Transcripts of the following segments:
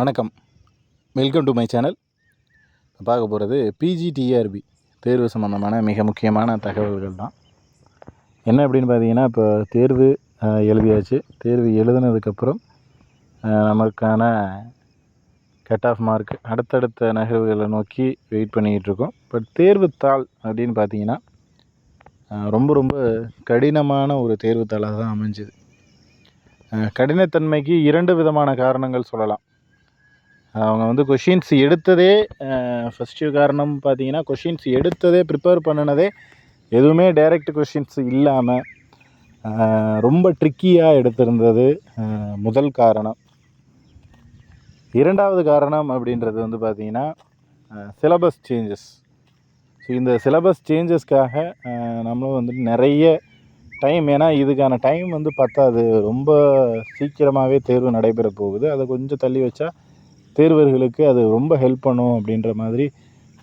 வணக்கம். Welcome to my channel பார்க்க போகிறது பிஜிடிஆர்பி தேர்வு சம்மந்தமான மிக முக்கியமான தகவல்கள் தான். என்ன அப்படின்னு பார்த்தீங்கன்னா இப்போ தேர்வு எழுதியாச்சு. தேர்வு எழுதுனதுக்கப்புறம் நமக்கான கட் ஆஃப் மார்க் அடுத்தடுத்த நகர்வுகளை நோக்கி வெயிட் பண்ணிக்கிட்டு இருக்கோம். பட் தேர்வுத்தாள் அப்படின்னு பார்த்தீங்கன்னா ரொம்ப ரொம்ப கடினமான ஒரு தேர்வுத்தாளாக தான் அமைஞ்சுது. கடினத்தன்மைக்கு இரண்டு விதமான காரணங்கள் சொல்லலாம். அவங்க வந்து கொஷின்ஸ் எடுத்ததே ஃபஸ்ட்டு காரணம் பார்த்தீங்கன்னா கொஷின்ஸ் எடுத்ததே ப்ரிப்பேர் பண்ணினதே எதுவுமே டைரக்ட் கொஷின்ஸ் இல்லாமல் ரொம்ப ட்ரிக்கியாக எடுத்திருந்தது முதல் காரணம். இரண்டாவது காரணம் அப்படின்றது வந்து பார்த்திங்கன்னா சிலபஸ் சேஞ்சஸ் ஸோ இந்த சிலபஸ் சேஞ்சஸ்க்காக நம்மளும் வந்துட்டு நிறைய டைம் ஏன்னா இதுக்கான டைம் வந்து பத்தாது. ரொம்ப சீக்கிரமாகவே தேர்வு நடைபெற போகுது. அதை கொஞ்சம் தள்ளி வச்சா தேர்வர்களுக்கு அது ரொம்ப ஹெல்ப் பண்ணும் அப்படின்ற மாதிரி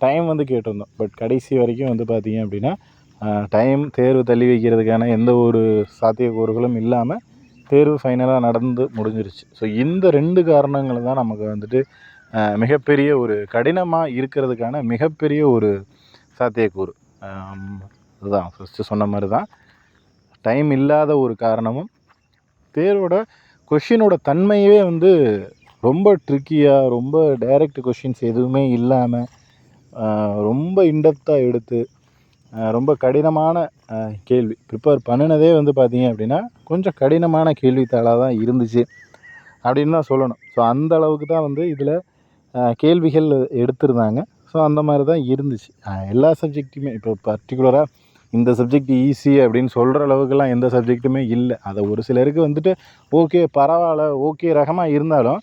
டைம் வந்து கேட்டிருந்தோம். பட் கடைசி வரைக்கும் வந்து பார்த்தீங்க அப்படின்னா டைம் தேர்வு தள்ளி வைக்கிறதுக்கான எந்த ஒரு சாத்தியக்கூறுகளும் இல்லாமல் தேர்வு ஃபைனலாக நடந்து முடிஞ்சிருச்சு. ஸோ இந்த ரெண்டு காரணங்கள் தான் நமக்கு வந்துட்டு மிகப்பெரிய ஒரு கடினமாக இருக்கிறதுக்கான மிகப்பெரிய ஒரு சாத்தியக்கூறு. அதுதான். ஃபஸ்ட்டு சொன்ன மாதிரி தான் டைம் இல்லாத ஒரு காரணமும் தேர்வோட கொஷினோட தன்மையவே வந்து ரொம்ப ட்ரிக்கியாக ரொம்ப டைரக்ட் கொஷின்ஸ் எதுவுமே இல்லாமல் ரொம்ப இன்டெப்த்தாக எடுத்து ரொம்ப கடினமான கேள்வி. ப்ரிப்பேர் பண்ணினதே வந்து பார்த்தீங்க அப்படின்னா கொஞ்சம் கடினமான கேள்வித்தாளாக தான் இருந்துச்சு அப்படின்னு தான் சொல்லணும். ஸோ அந்த அளவுக்கு தான் வந்து இதில் கேள்விகள் எடுத்திருந்தாங்க. ஸோ அந்த மாதிரி தான் இருந்துச்சு எல்லா சப்ஜெக்ட்டுமே இப்போ பர்டிகுலராக இந்த சப்ஜெக்ட் ஈஸி அப்படின்னு சொல்கிற அளவுக்குலாம் எந்த சப்ஜெக்ட்டுமே இல்லை. அதை ஒரு சிலருக்கு வந்துட்டு ஓகே பரவாயில்ல ஓகே ரகமாக இருந்தாலும்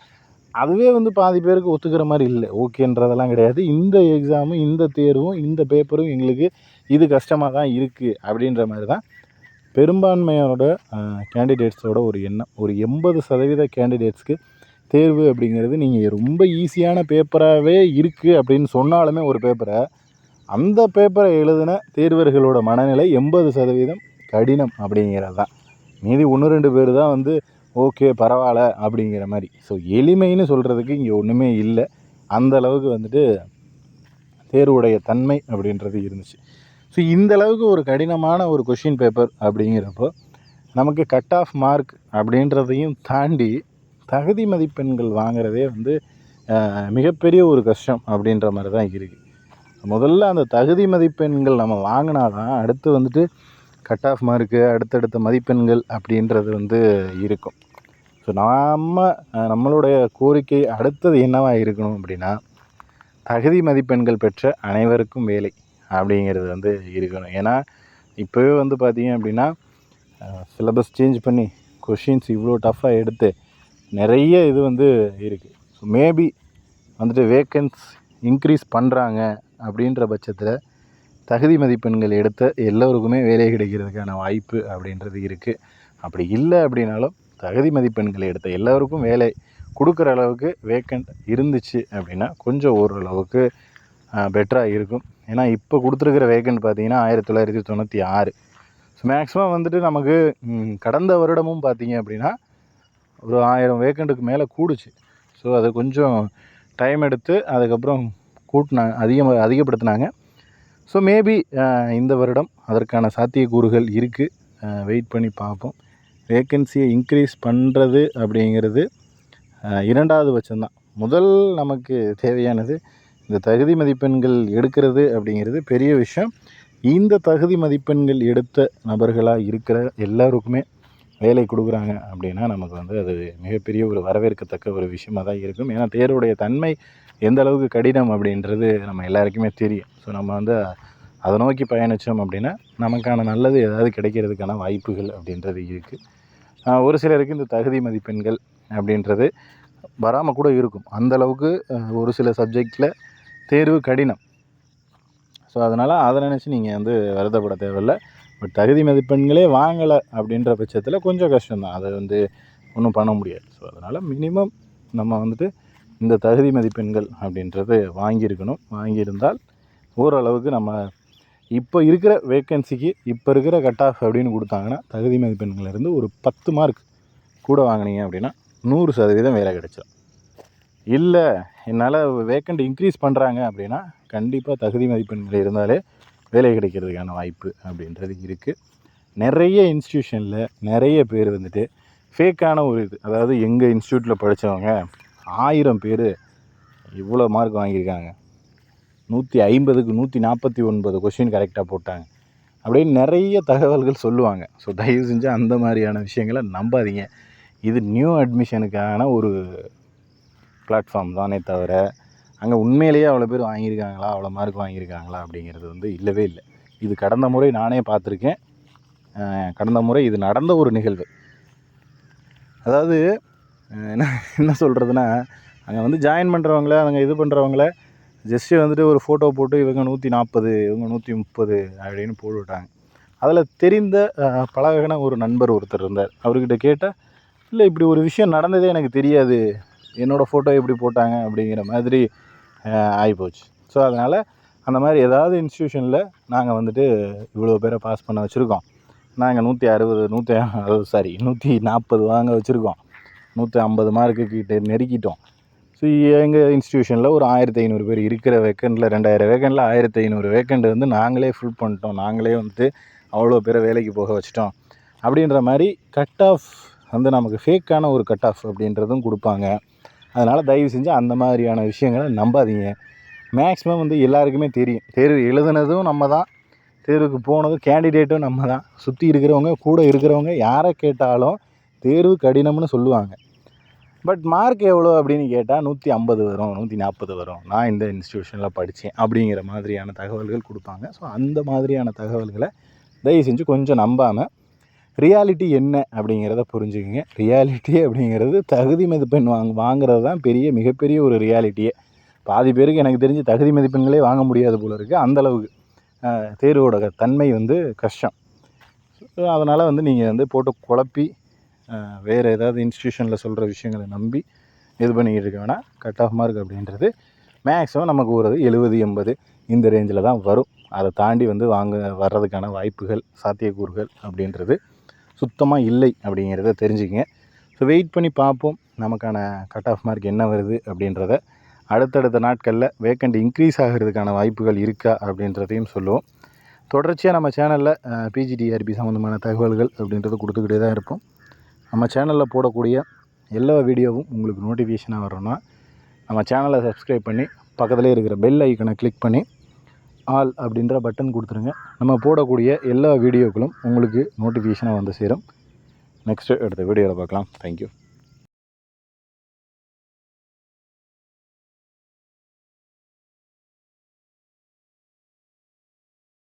அதுவே வந்து பாதி பேருக்கு ஒத்துக்கிற மாதிரி இல்லை. ஓகேன்றதெல்லாம் கிடையாது. இந்த எக்ஸாமும் இந்த தேர்வும் இந்த பேப்பரும் எங்களுக்கு இது கஷ்டமாக தான் இருக்குது அப்படின்ற மாதிரி தான் பெரும்பான்மையோட கேண்டிடேட்ஸோட ஒரு எண்ணம். ஒரு எண்பது சதவீத கேண்டிடேட்ஸ்க்கு தேர்வு அப்படிங்கிறது நீங்கள் ரொம்ப ஈஸியான பேப்பராகவே இருக்குது அப்படின்னு சொன்னாலுமே ஒரு பேப்பரை அந்த பேப்பரை எழுதின தேர்வர்களோட மனநிலை எண்பது சதவீதம் கடினம் அப்படிங்கிறது தான் மீதி ஒன்று ரெண்டு பேர் தான் வந்து ஓகே பரவாயில்ல அப்படிங்கிற மாதிரி. ஸோ எளிமைன்னு சொல்கிறதுக்கு இங்கே ஒன்றுமே இல்லை. அந்த அளவுக்கு வந்துட்டு தேர்வுடைய தன்மை அப்படின்றது இருந்துச்சு. ஸோ இந்த அளவுக்கு ஒரு கடினமான ஒரு கொஷின் பேப்பர் அப்படிங்கிறப்போ நமக்கு கட் ஆஃப் மார்க் அப்படின்றதையும் தாண்டி தகுதி மதிப்பெண்கள் வாங்குறதே வந்து மிகப்பெரிய ஒரு கஷ்டம் அப்படின்ற மாதிரி தான் இருக்குது முதல்ல அந்த தகுதி மதிப்பெண்கள் நம்ம வாங்கினா தான் அடுத்து வந்துட்டு கட் ஆஃப் மார்க்கு அடுத்தடுத்த மதிப்பெண்கள் அப்படின்றது வந்து இருக்கும். ஸோ நாம் நம்மளுடைய கோரிக்கை அடுத்தது என்னவாக இருக்கணும் அப்படின்னா தகுதி மதிப்பெண்கள் பெற்ற அனைவருக்கும் வேலை அப்படிங்கிறது வந்து இருக்கணும். ஏன்னா இப்போவே வந்து பார்த்திங்க அப்படின்னா சிலபஸ் சேஞ்ச் பண்ணி கொஷின்ஸ் இவ்வளோ டஃப்பாக எடுத்து நிறைய இது வந்து இருக்குது ஸோ மேபி வந்துட்டு வேக்கன்ஸ் இன்க்ரீஸ் பண்ணுறாங்க அப்படின்ற பட்சத்தில் தகுதி மதிப்பெண்கள் எடுத்த எல்லோருக்குமே வேலை கிடைக்கிறதுக்கான வாய்ப்பு அப்படின்றது இருக்குது அப்படி இல்லை அப்படின்னாலும் தகுதி மதிப்பெண்கள் எடுத்த எல்லோருக்கும் வேலை கொடுக்குற அளவுக்கு வேக்கண்ட் இருந்துச்சு அப்படின்னா கொஞ்சம் ஓரளவுக்கு பெட்டராக இருக்கும். ஏன்னா இப்போ கொடுத்துருக்குற வேக்கண்ட் பார்த்தீங்கன்னா ஆயிரத்தி தொள்ளாயிரத்தி தொண்ணூற்றி ஆறு. ஸோ மேக்ஸிமம் வந்துட்டு நமக்கு கடந்த வருடமும் பார்த்தீங்க அப்படின்னா ஒரு ஆயிரம் வேக்கண்ட்டுக்கு மேலே கூடுச்சு. ஸோ அதை கொஞ்சம் டைம் எடுத்து அதுக்கப்புறம் கூட்டினாங்க அதிகம் அதிகப்படுத்தினாங்க. ஸோ மேபி இந்த வருடம் அதற்கான சாத்தியக்கூறுகள் இருக்குது வெயிட் பண்ணி பார்ப்போம். வேக்கன்சியை இன்க்ரீஸ் பண்ணுறது அப்படிங்கிறது இரண்டாவது பட்சம்தான். முதல் நமக்கு தேவையானது இந்த தகுதி மதிப்பெண்கள் எடுக்கிறது அப்படிங்கிறது பெரிய விஷயம். இந்த தகுதி மதிப்பெண்கள் எடுத்த நபர்களாக இருக்கிற எல்லாருக்குமே வேலை கொடுக்குறாங்க அப்படின்னா நமக்கு வந்து அது மிகப்பெரிய ஒரு வரவேற்கத்தக்க ஒரு விஷயமாக தான் இருக்கும். ஏன்னா தேர்வுடைய தன்மை எந்த அளவுக்கு கடினம் அப்படின்றது நம்ம எல்லாருக்குமே தெரியும். ஸோ நம்ம வந்து அதை நோக்கி பயணித்தோம் அப்படின்னா நமக்கான நல்லது ஏதாவது கிடைக்கிறதுக்கான வாய்ப்புகள் அப்படின்றது இருக்குது ஒரு சிலருக்கு இந்த தகுதி மதிப்பெண்கள் அப்படின்றது வராமல் கூட இருக்கும். அந்தளவுக்கு ஒரு சில சப்ஜெக்டில் தேர்வு கடினம். ஸோ அதனால் அதை நினச்சி நீங்கள் வந்து வருத்தப்பட தேவையில்ல. பட் தகுதி மதிப்பெண்களே வாங்கலை அப்படின்ற பட்சத்தில் கொஞ்சம் கஷ்டம்தான். அதை வந்து ஒன்றும் பண்ண முடியாது. ஸோ அதனால் மினிமம் நம்ம வந்துட்டு இந்த தகுதி மதிப்பெண்கள் அப்படின்றது வாங்கியிருக்கணும். வாங்கியிருந்தால் ஓரளவுக்கு நம்ம இப்போ இருக்கிற வேக்கன்சிக்கு இப்போ இருக்கிற கட் ஆஃப் அப்படின்னு கொடுத்தாங்கன்னா தகுதி மதிப்பெண்கள்லேருந்து ஒரு பத்து மார்க் கூட வாங்கினீங்க அப்படின்னா நூறு சதவீதம் வேலை கிடைச்சிடும் இல்லை என்னால் வேக்கண்ட் இன்க்ரீஸ் பண்ணுறாங்க அப்படின்னா கண்டிப்பாக தகுதி மதிப்பெண்கள் இருந்தாலே வேலை கிடைக்கிறதுக்கான வாய்ப்பு அப்படின்றது இருக்குது நிறைய இன்ஸ்டியூஷனில் நிறைய பேர் வந்துட்டு ஃபேக்கான ஒரு இது அதாவது எங்கள் இன்ஸ்டியூட்டில் படித்தவங்க ஆயிரம் பேர் இவ்வளோ மார்க் வாங்கியிருக்காங்க. நூற்றி ஐம்பதுக்கு நூற்றி நாற்பத்தி ஒன்பது கொஷின் கரெக்டாக போட்டாங்க. அப்படின்னு நிறைய தகவல்கள் சொல்லுவாங்க. ஸோ தயவு செஞ்சு அந்த மாதிரியான விஷயங்களை நம்பாதீங்க. இது நியூ அட்மிஷனுக்கான ஒரு பிளாட்ஃபார்ம் தானே தவிர அங்கே உண்மையிலேயே அவ்வளோ பேர் வாங்கியிருக்காங்களா? அவ்வளோ மார்க் வாங்கியிருக்காங்களா? அப்படிங்கிறது வந்து இல்லவே இல்லை. இது கடந்த முறை நானே பார்த்துருக்கேன். கடந்த முறை இது நடந்த ஒரு நிகழ்வு. அதாவது என்ன என்ன சொல்கிறதுனா அங்கே வந்து ஜாயின் பண்ணுறவங்கள அங்கே இது பண்ணுறவங்கள ஜஸ்ட்டு வந்துட்டு ஒரு ஃபோட்டோ போட்டு இவங்க நூற்றி நாற்பது இவங்க நூற்றி முப்பது அப்படின்னு போட்டுவிட்டாங்க அதில் தெரிந்த பழகின ஒரு நண்பர் ஒருத்தர் இருந்தார். அவர்கிட்ட கேட்டால் இல்லை இப்படி ஒரு விஷயம் நடந்ததே எனக்கு தெரியாது. என்னோடய ஃபோட்டோ எப்படி போட்டாங்க? அப்படிங்கிற மாதிரி ஆகிப்போச்சு ஸோ அதனால் அந்த மாதிரி ஏதாவது இன்ஸ்டியூஷனில் நாங்கள் வந்துட்டு இவ்வளோ பேரை பாஸ் பண்ண வச்சுருக்கோம். நாங்கள் நூற்றி அறுபது நூற்றி அறுபது சாரி நூற்றி நாற்பது வாங்க வச்சுருக்கோம். நூற்றி ஐம்பது மார்க்கு கிட்ட நெருக்கிட்டோம். ஸோ எங்கள் இன்ஸ்டியூஷனில் ஒரு ஆயிரத்தி ஐநூறு பேர் இருக்கிற வேக்கண்டில் ரெண்டாயிரம் வேக்கண்டில் ஆயிரத்தி ஐநூறு வேக்கண்ட் வந்து நாங்களே ஃபில் பண்ணிட்டோம். நாங்களே வந்துட்டு அவ்வளோ பேரை வேலைக்கு போக வச்சிட்டோம். அப்படின்ற மாதிரி கட் ஆஃப் வந்து நமக்கு ஃபேக்கான ஒரு கட் ஆஃப் அப்படின்றதும் கொடுப்பாங்க. அதனால் தயவு செஞ்சு அந்த மாதிரியான விஷயங்களை நம்பாதீங்க. மேக்ஸிமம் வந்து எல்லாருக்குமே தெரியும். தேர்வு எழுதுனதும் நம்ம தான். தேர்வுக்கு போனதும் கேண்டிடேட்டும் நம்ம தான். சுற்றி இருக்கிறவங்க கூட இருக்கிறவங்க யாரை கேட்டாலும் தேர்வு கடினம்னு சொல்லுவாங்க. பட் மார்க் எவ்வளோ அப்படின்னு கேட்டால் நூற்றி ஐம்பது வரும் நூற்றி நாற்பது வரும். நான் இந்த இன்ஸ்டியூஷனில் படித்தேன் அப்படிங்கிற மாதிரியான தகவல்கள் கொடுப்பாங்க. ஸோ அந்த மாதிரியான தகவல்களை தயவு செஞ்சு கொஞ்சம் நம்பாமல் ரியாலிட்டி என்ன அப்படிங்கிறத புரிஞ்சுக்கங்க. ரியாலிட்டி அப்படிங்கிறது தகுதி மதிப்பெண் வாங்க வாங்குறது தான் பெரிய மிகப்பெரிய ஒரு ரியாலிட்டியே பாதி பேருக்கு எனக்கு தெரிஞ்சு தகுதி மதிப்பெண்களே வாங்க முடியாது போல இருக்குது அந்தளவுக்கு தேர்வோட தன்மை வந்து கஷ்டம். அதனால் வந்து நீங்கள் வந்து போட்டு குழப்பி வேறு ஏதாவது இன்ஸ்டியூஷனில் சொல்கிற விஷயங்களை நம்பி இது பண்ணிக்கிட்டு இருக்க வேணாம். கட் ஆஃப் மார்க் அப்படின்றது மேக்ஸிமம் நமக்கு ஒரு எழுபது எண்பது இந்த ரேஞ்சில் தான் வரும். அதை தாண்டி வந்து வாங்க வர்றதுக்கான வாய்ப்புகள் சாத்தியக்கூறுகள் அப்படின்றது சுத்தமாக இல்லை அப்படிங்கிறத தெரிஞ்சுக்கங்க. ஸோ வெயிட் பண்ணி பார்ப்போம் நமக்கான கட் ஆஃப் மார்க் என்ன வருது அப்படின்றத. அடுத்தடுத்த நாட்களில் வேக்கண்ட் இன்க்ரீஸ் ஆகிறதுக்கான வாய்ப்புகள் இருக்கா அப்படின்றதையும் சொல்லுவோம். தொடர்ச்சியாக நம்ம சேனலில் பிஜிடிஆர்பி சம்மந்தமான தகவல்கள் அப்படின்றது கொடுத்துக்கிட்டே தான் இருப்போம். நம்ம சேனலில் போடக்கூடிய எல்லா வீடியோவும் உங்களுக்கு நோட்டிஃபிகேஷனாக வரணும்னா நம்ம சேனலை சப்ஸ்கிரைப் பண்ணி பக்கத்துலேயே இருக்கிற பெல் ஐக்கனை கிளிக் பண்ணி ஆல் அப்படின்ற பட்டன் கொடுத்துருங்க. நம்ம போடக்கூடிய எல்லா வீடியோக்களும் உங்களுக்கு நோட்டிஃபிகேஷனாக வந்து சேரும். நெக்ஸ்ட்டு அடுத்த வீடியோவில் பார்க்கலாம். தேங்க்யூ